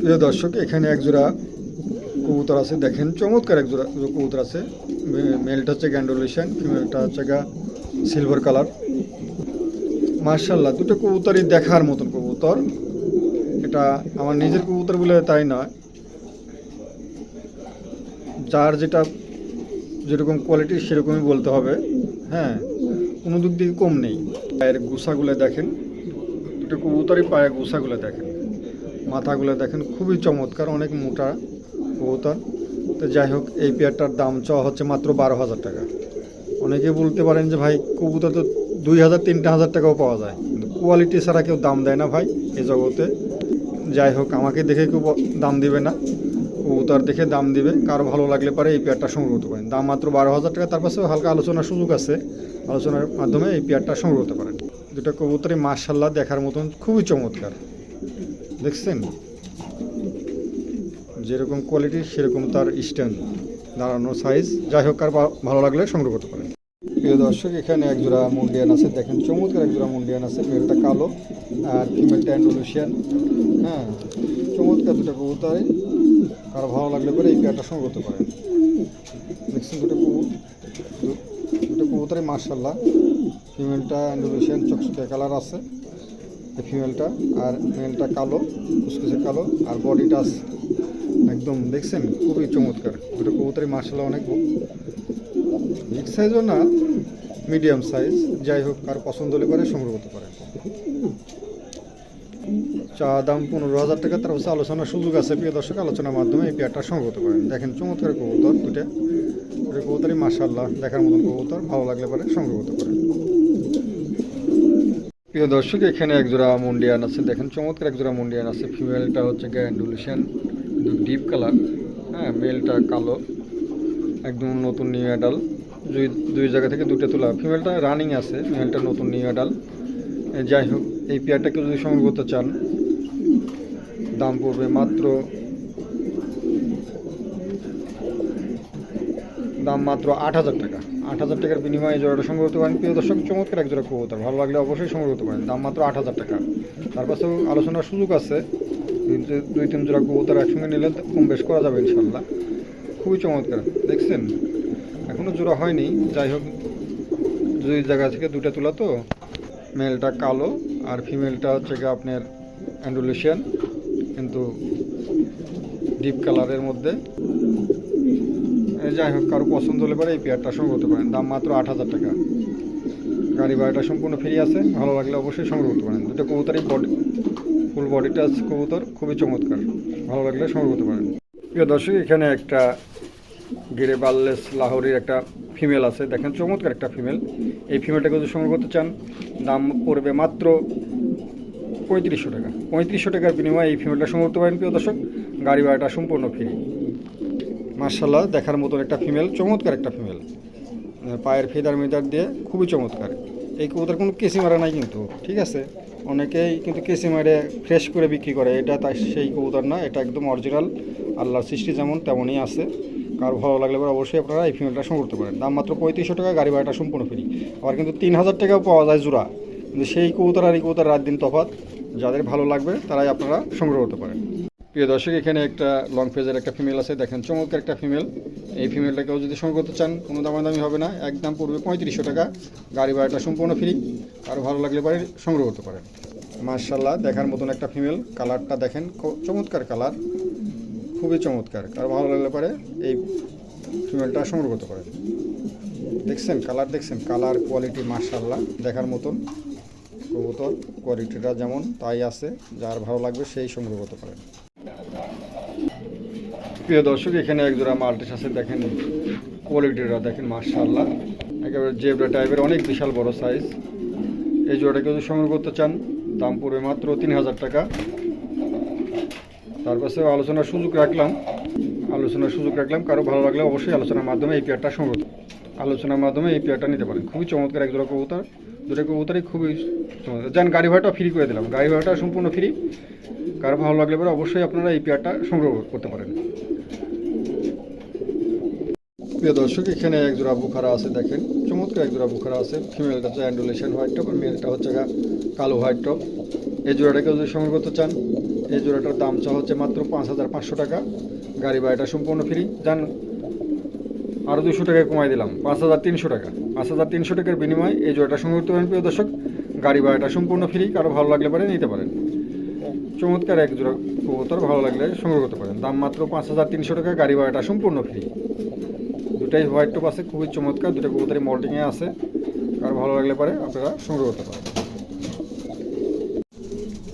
প্রিয় দর্শক, এখানে এক জোড়া কবুতর আছে। দেখেন, চমৎকার এক জোড়া কবুতর আছে। মেলটা হচ্ছে গ্যান্ডোলেশন ফিমেলটা হচ্ছে গা সিলভার কালার। মার্শাল্লাহ দুটো কবুতরই দেখার মতন কবুতর। এটা আমার নিজের কবুতর বলে তাই নয়। যার যেটা যেরকম কোয়ালিটি সেরকমই বলতে হবে। হ্যাঁ কোনো দিক দিয়ে কম নেই। পায়ের গুসাগুলো দেখেন, দুটো কবুতরই পায়ের গুসাগুলো দেখেন। মাথাগুলো দেখেন খুবই চমৎকার, অনেক মোটা কবুতর। তো যাই হোক, এই পেয়ারটার দাম চাওয়া হচ্ছে মাত্র বারো হাজার টাকা। অনেকে বলতে পারেন যে, ভাই, কবুতর তো দুই হাজার, তিনটা হাজার টাকাও পাওয়া যায়। কিন্তু কোয়ালিটি ছাড়া কেউ দাম দেয় না ভাই এ জগতে। যাই হোক, আমাকে দেখে কেউ দাম দিবে না। কবুতর দেখে দাম দিবে। কারও ভালো লাগলে পারে এই পেয়ারটা সংগ্রহ করতে পারেন। দাম মাত্র বারো হাজার টাকা, তার পাশেও হালকা আলোচনার সুযোগ আছে। আলোচনার মাধ্যমে এই পেয়ারটা সংগ্রহ করতে পারেন। দুটো কবুতরই মার্শাল্লাহ দেখার মতন, খুবই চমৎকার। দেখছেন? যেরকম কোয়ালিটি সেরকম তার স্ট্যান্ড দাঁড়ানো সাইজ যাই হোক, আর ভালো লাগলে সংগ্রহ করতে পারেন। প্রিয় দর্শক, এখানে এক জোড়া মুন্ডিয়ান আছে। দেখেন, চমৎকার এক জোড়া মুন্ডিয়ান আছে। মেলটা কালো আর ফিমেলটা অ্যান্ডোলেশিয়ান হ্যাঁ চমৎকার দুটো কবুতর। কারও ভালো লাগলে পরে এই পেয়ারটা সংগ্রহ করতে পারেন। দেখছেন দুটো কবু দু- দুটো কবুতরই মার্শাল্লাহ ফিমেলটা অ্যান্ডোলেশিয়ান চকচকে কালার আছে। ফিমেলটা আর মেলটা কালো কুচকুচে কালো, আর বডিটা একদম, দেখছেন? খুবই চমৎকার। দুটো কবুতরই মার্শাল্লাহ অনেক বিগ সাইজও না মিডিয়াম সাইজ যাই হোক, কার পছন্দ হলে পরে, সংগ্রহ করতে পারেন চা দাম পনেরো হাজার টাকা, তার হচ্ছে আলোচনার সুযোগ আছে, প্রিয় দর্শক। আলোচনার মাধ্যমে এই পেয়ারটা সংগ্রহ করতে পারেন। দেখেন, চমৎকার কবুতর দুটা দুটো কবুতরই মার্শাল্লাহ দেখার মতন কবুতর। ভালো লাগলে পরে, সংগ্রহ করতে পারেন। প্রিয় দর্শক, এখানে এক জোড়া মুন্ডিয়ান আছে। দেখেন চমৎকার এক জোড়া মুন্ডিয়ান আছে। ফিমেলটা হচ্ছে গ্যান্ডুলেশন কিন্তু ডিপ কালার হ্যাঁ মেলটা কালো, একদম নতুন নিউ অ্যাডাল দুই দুই জায়গা থেকে দুটো তোলা। ফিমেলটা রানিং আছে মেলটা নতুন নিউ অ্যাডাল যাই হোক, এই পেয়ারটাকে যদি সংগ্রহ করতে চান, দাম পড়বে মাত্র, দাম মাত্র আট হাজার টাকা। আট হাজার টাকার বিনিময়ে জোড়াটা সংগ্রহ করতে পারেন। প্রিয় দর্শক, চমৎকার এক জোড়া কবুতর। ভালো লাগলে অবশ্যই সংগ্রহ করতে পারেন। দাম মাত্র আট হাজার টাকা। তার পাশেও আলোচনার সুযোগ আছে। দুই তিন জোড়া কবুতর একসঙ্গে নিলে কম বেশ করা যাবে ইনশাল্লাহ খুবই চমৎকার। দেখছেন এখনও জোড়া হয়নি। যাই হোক, দুই জায়গা থেকে দুটা তোলা তো। মেলটা কালো আর ফিমেলটা হচ্ছে গিয়ে আপনার অ্যান্ডুলেশিয়ান কিন্তু ডিপ কালারের মধ্যে। যাই হোক, কারও পছন্দ হলে পরে এই পেয়ারটা সংগ্রহ করতে পারেন। দাম মাত্র আট হাজার টাকা। গাড়ি ভাড়াটা সম্পূর্ণ ফ্রি আছে। ভালো লাগলে অবশ্যই সংগ্রহ করতে পারেন। দুটো কবুতরই বডি ফুল বডি টাচ কবুতর, খুবই চমৎকার। ভালো লাগলে সংগ্রহ করতে পারেন। প্রিয় দর্শক, এখানে একটা গিরে বাল্লেস লাহোরির একটা ফিমেল আছে। দেখেন, চমৎকার একটা ফিমেল এই ফিমেলটাকে যদি সংগ্রহ করতে চান, দাম পড়বে মাত্র পঁয়ত্রিশশো টাকা। পঁয়ত্রিশশো টাকার বিনিময়ে এই ফিমেলটা সংগ্রহ করতে পারেন, প্রিয় দর্শক। গাড়ি ভাড়াটা সম্পূর্ণ ফ্রি মার্শাল্লাহ দেখার মতন একটা ফিমেল চমৎকার একটা ফিমেল পায়ের ফেদার মেদার দিয়ে খুবই চমৎকার। এই কবুতর কোনো কেসি মারা নাই কিন্তু, ঠিক আছে? অনেকেই কিন্তু কেসি মারে ফ্রেশ করে বিক্রি করে। এটা তাই সেই কবুতর না, এটা একদম অরিজিনাল আল্লাহর সৃষ্টি যেমন তেমনই আছে। কার ভালো লাগলে পরে অবশ্যই আপনারা এই ফিমেলটা সংগ্রহ করতে পারেন। দাম মাত্র পঁয়ত্রিশশো টাকা, গাড়ি ভাড়াটা সম্পূর্ণ ফ্রি আবার কিন্তু তিন হাজার টাকাও পাওয়া যায় জোড়া। কিন্তু সেই কবুতর আর এই কবুতর রাত দিন তফাত যাদের ভালো লাগবে তারাই আপনারা সংগ্রহ করতে পারেন। প্রিয় দর্শক, এখানে একটা লং পেজের একটা ফিমেল আছে। দেখেন, চমৎকার একটা ফিমেল এই ফিমেলটাকেও যদি সংগ্রহ করতে চান, কোনো দামাদামি হবে না। একদম পড়বে পঁয়ত্রিশশো টাকা। গাড়ি ভাড়াটা সম্পূর্ণ ফ্রি আরও ভালো লাগলে পরে সংগ্রহ করতে পারেন। মার্শাল্লাহ দেখার মতন একটা ফিমেল কালারটা দেখেন চমৎকার কালার খুবই চমৎকার। আর ভালো লাগলে পরে এই ফিমেলটা সংগ্রহ করতে পারেন। দেখছেন কালার দেখছেন? কালার কোয়ালিটি মার্শাল্লাহ দেখার মতন কবুতর কোয়ালিটিটা যেমন তাই আছে, যার ভালো লাগবে সেই সংগ্রহ করতে পারেন। প্রিয় দর্শক, এখানে এক জোড়া মাল্টিস আছে, দেখেন কোয়ালিটিটা দেখেন মার্শাল্লাহ একেবারে জেবরা টাইপের, অনেক বিশাল বড় সাইজ এই জোড়াটাকে যদি সংগ্রহ করতে চান, দাম পড়বে মাত্র তিন হাজার টাকা। তার পাশে আলোচনার সুযোগ রাখলাম। আলোচনার সুযোগ রাখলাম, কারও ভালো লাগলে অবশ্যই আলোচনার মাধ্যমে এই পেয়ারটা সংগ্রহ আলোচনার মাধ্যমে এই পেয়ারটা নিতে পারেন। খুবই চমৎকার এক জোড়া কবুতর। দুটো কবুতরই খুবই চমৎকার। যান, গাড়ি ভাড়াটা ফ্রি করে দিলাম। গাড়ি ভাড়াটা সম্পূর্ণ ফ্রি কারও ভালো লাগলে পরে অবশ্যই আপনারা এই পেয়ারটা সংগ্রহ করতে পারেন। প্রিয় দর্শক, এখানে এক জোড়া বুখারা আছে, দেখেন। চমৎকার এক জোড়া বুখারা আছে। ফিমেলটা হচ্ছে অ্যান্ডুলেশন হোয়াইট টপ আর মেলটা হচ্ছে কালো হোয়াইট টপ এই জোড়াটাকে যদি সংগ্রহ করতে চান, এই জোড়াটার দাম চা হচ্ছে মাত্র পাঁচ হাজার পাঁচশো টাকা। গাড়ি ভাড়াটা সম্পূর্ণ ফ্রি যান আরও দুশো টাকা কমাই দিলাম, পাঁচ হাজার তিনশো টাকা। পাঁচ হাজার তিনশো টাকার বিনিময়ে এই জোড়াটা সংগ্রহ করতে পারেন, প্রিয় দর্শক। গাড়ি ভাড়াটা সম্পূর্ণ ফ্রি কারও ভালো লাগলে পারে নিতে পারেন। চমৎকার এক জোড়া কবুতর, ভালো লাগলে সংগ্রহ করতে পারেন। দাম মাত্র পাঁচ হাজার তিনশো টাকা, গাড়ি ভাড়াটা সম্পূর্ণ ফ্রি দুটাই হোয়াইট টপ আছে, খুবই চমৎকার, দুটো কবুতরই মল্টিংয়ে আছে। আর ভালো লাগলে পারে, আপনারা সংগ্রহ করতে পারেন।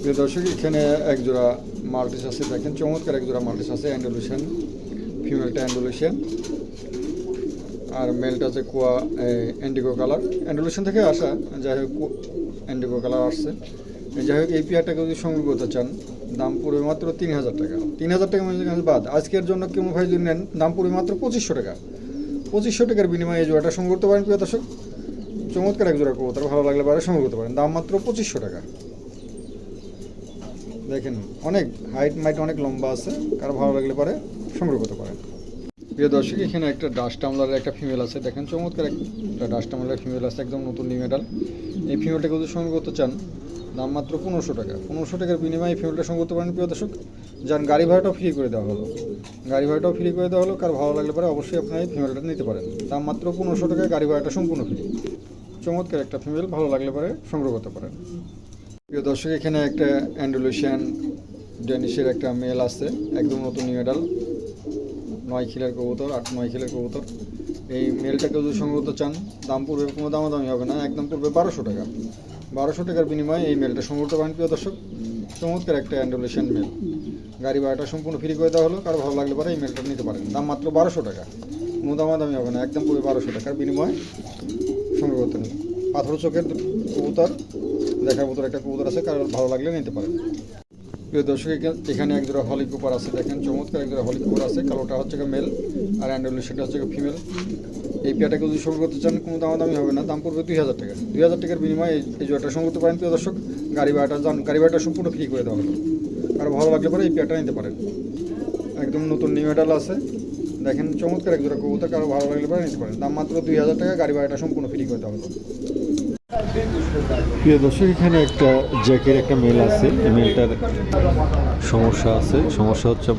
প্রিয় দর্শক, এখানে এক জোড়া মাল্টিস আছে, দেখেন চমৎকার এক জোড়া মাল্টিস আছে অ্যান্ডোলুশন ফিমেলটা অ্যান্ডোলুশন আর মেলটা আছে কোয়া অ্যান্ডিগো কালার অ্যান্ডোলুশন থেকে আসা, যাই হোক অ্যান্ডিগো কালার আসছে। যাই হোক, এই পেয়ারটাকে যদি সংগ্রহ করতে চান, দাম পড়বে মাত্র তিন হাজার টাকা। তিন হাজার টাকা মানে বাদ। আজকের জন্য কেউ ভাই যদি নেন, দাম পড়বে মাত্র পঁচিশশো টাকা। পঁচিশশো টাকার বিনিময়ে এই জোড়াটা সংগ্রহ করতে পারেন প্রিয় দর্শক। চমৎকার এক জোড়া কবুতর, ভালো লাগলে পারে সংগ্রহ করতে পারেন। দাম মাত্র পঁচিশশো টাকা। দেখেন, অনেক হাইট মাইট অনেক লম্বা আছে। কারও ভালো লাগলে পারে সংগ্রহ করতে পারেন। প্রিয় দর্শক, এখানে একটা ডাস্ট আমলার একটা ফিমেল আছে। দেখেন, চমৎকার একটা ডাস্ট আমলার ফিমেল আছে, একদম নতুন নিউ মেডাল এই ফিমেলটাকে যদি সংগ্রহ করতে চান দাম মাত্র পনেরোশো টাকা। পনেরোশো টাকার বিনিময়ে ফিমেলটা সংগ্রহ করতে পারেন প্রিয় দর্শক। যান গাড়ি ভাড়াটাও ফ্রি করে দেওয়া হলো। গাড়ি ভাড়াটাও ফ্রি করে দেওয়া হলো। কার ভালো লাগলে পরে অবশ্যই আপনার এই ফিমেলটা নিতে পারেন। দাম মাত্র পনেরোশো টাকায় গাড়ি ভাড়াটা সম্পূর্ণ ফ্রি চমৎকার একটা ফিমেল ভালো লাগলে পরে সংগ্রহ করতে পারেন। প্রিয় দর্শক, এখানে একটা অ্যান্ডোলেশিয়ান ডেনিশের একটা মেল আছে একদম নতুন মেডাল নয় খিলের কবুতর, আট নয় খিলের কবুতর। এই মেলটাকে যদি সংগ্রহ করতে চান, দাম পূর্বে কোনো দামাদামি হবে না, একদম পূর্বে বারোশো টাকা। বারোশো টাকার বিনিময়ে এই মেলটা সংগ্রহ পারেন প্রিয় দর্শক, চমৎকার একটা অ্যান্ডোলেশন মেল গাড়ি ভাড়াটা সম্পূর্ণ ফ্রি করে দেওয়া হলো, কারও ভালো লাগলে পরে এই মেলটা নিতে পারেন। দাম মাত্র বারোশো টাকা। কোনো দামাদামি হবে না, একদম পড়বে বারোশো টাকার বিনিময়ে সংগ্রহ করতে নেই পাথর চোখের কবুতর, দেখার মতো একটা কবুতর আছে, কারও ভালো লাগলে নিতে পারেন। প্রিয় দর্শক, এখানে এক জোড়া হলি কুপার আছে, দেখেন, চমৎকার এক জোড়া হলি কুপার আছে, কালোটা হচ্ছে মেল আর অ্যান্ডোলেশনটা হচ্ছে ফিমেল এই পেয়ারটাকে যদি সংগ্রহ করতে চান, কোনো দামাদামি হবে না। দাম পড়বে দুই হাজার টাকা। দুই হাজার টাকার বিনিময়ে এই- জয়টা সংগ্রহ করতে পারেন। প্রিয় দর্শক, গাড়ি ভাড়াটা যান গাড়ি ভাড়াটা সম্পূর্ণ ফ্রি করে দেওয়া হলো। আর ভালো লাগলে পরে এই পেয়ারটা নিতে পারেন। একদম নতুন নিউ মেডাল আছে। দেখেন চমৎকার এক জোড়া কবুতর। কারও ভালো লাগলে পরে নিতে পারেন। দাম মাত্র দুই হাজার টাকা। গাড়ি ভাড়াটা সম্পূর্ণ ফ্রি করে দেওয়া হলো। প্রিয় দর্শক, এখানে একটা জ্যাকের একটা মেল আছে। এই মেলটার সমস্যা আছে। সমস্যা হচ্ছে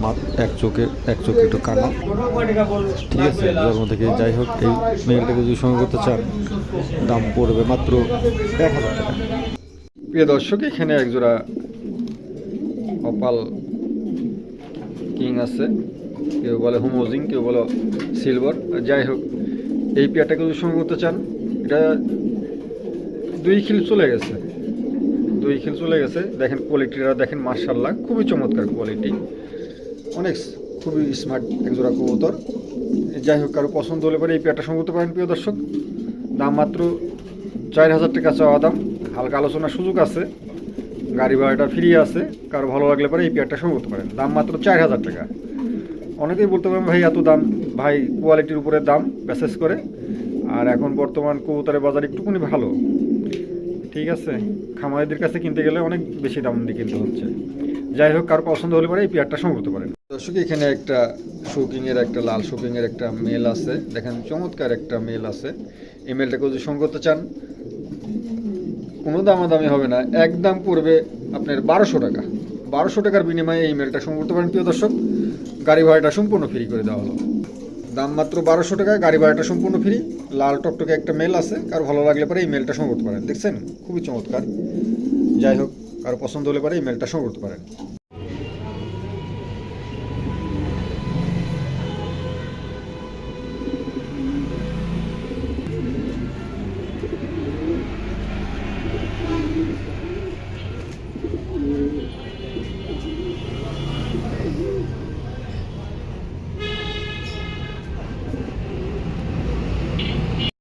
এক চোখে এক চোখে একটু কানা। ঠিক আছে? জন্ম থেকে যাই হোক, এই মেলটাকে যদি সঙ্গে করতে চান, দাম পড়বে মাত্র এক হাজার টাকা। প্রিয় দর্শক, এখানে একজোড়া অপাল কিং আছে। কেউ বলে হোমোজিং, কেউ বলে সিলভার। যাই হোক, এই পেয়ারটাকে যদি সঙ্গে করতে চান, এটা দুই খিল চলে গেছে। দুই খিল চলে গেছে। দেখেন কোয়ালিটিটা দেখেন মার্শাল্লাহ খুবই চমৎকার কোয়ালিটি অনেক খুবই স্মার্ট একজোড়া কবুতর। যাই হোক, কারও পছন্দ হলে পরে এই পেয়ারটা করতে পারেন, প্রিয় দর্শক। দাম মাত্র চার হাজার টাকা চাওয়া দাম। হালকা আলোচনার সুযোগ আছে। গাড়ি ভাড়াটা ফ্রি আছে। কারও ভালো লাগলে পরে এই পেয়ারটা করতে পারেন। দাম মাত্র চার হাজার টাকা। অনেকেই বলতে পারেন, ভাই, এত দাম? ভাই কোয়ালিটির উপরে দাম মেসেজ করে। আর এখন বর্তমান কবুতরের বাজার একটুকুনি ভালো। ঠিক আছে, খামারিদের কাছে কিনতে গেলে অনেক বেশি দাম দিয়ে কিনতে হচ্ছে। যাই হোক, কার পছন্দ হলে পরে এই পেয়ারটা সংগ্রহ করতে পারেন। দর্শক, এখানে একটা শোকিং এর একটা, লাল শোকিং এর একটা মেল আছে। দেখেন, চমৎকার একটা মেল আছে। এই মেলটাকে যদি সংগ্রহ করতে চান, কোনো দামাদামি হবে না। একদম পড়বে আপনার বারোশো টাকা। বারোশো টাকার বিনিময়ে এই মেলটা সংগ্রহ করতে পারেন। প্রিয় দর্শক, গাড়ি ভাড়াটা সম্পূর্ণ ফ্রি করে দেওয়া হলো। দাম মাত্র বারোশো টাকায় গাড়ি ভাড়াটা সম্পূর্ণ ফ্রি। লাল টকটকে একটা মেল আছে, কারও ভালো লাগলে পরে এই মেলটা সংগ্রহ করতে পারেন। দেখছেন? খুবই চমৎকার। যাই হোক, কারও পছন্দ হলে পরে এই মেলটা সংগ্রহ করতে পারেন।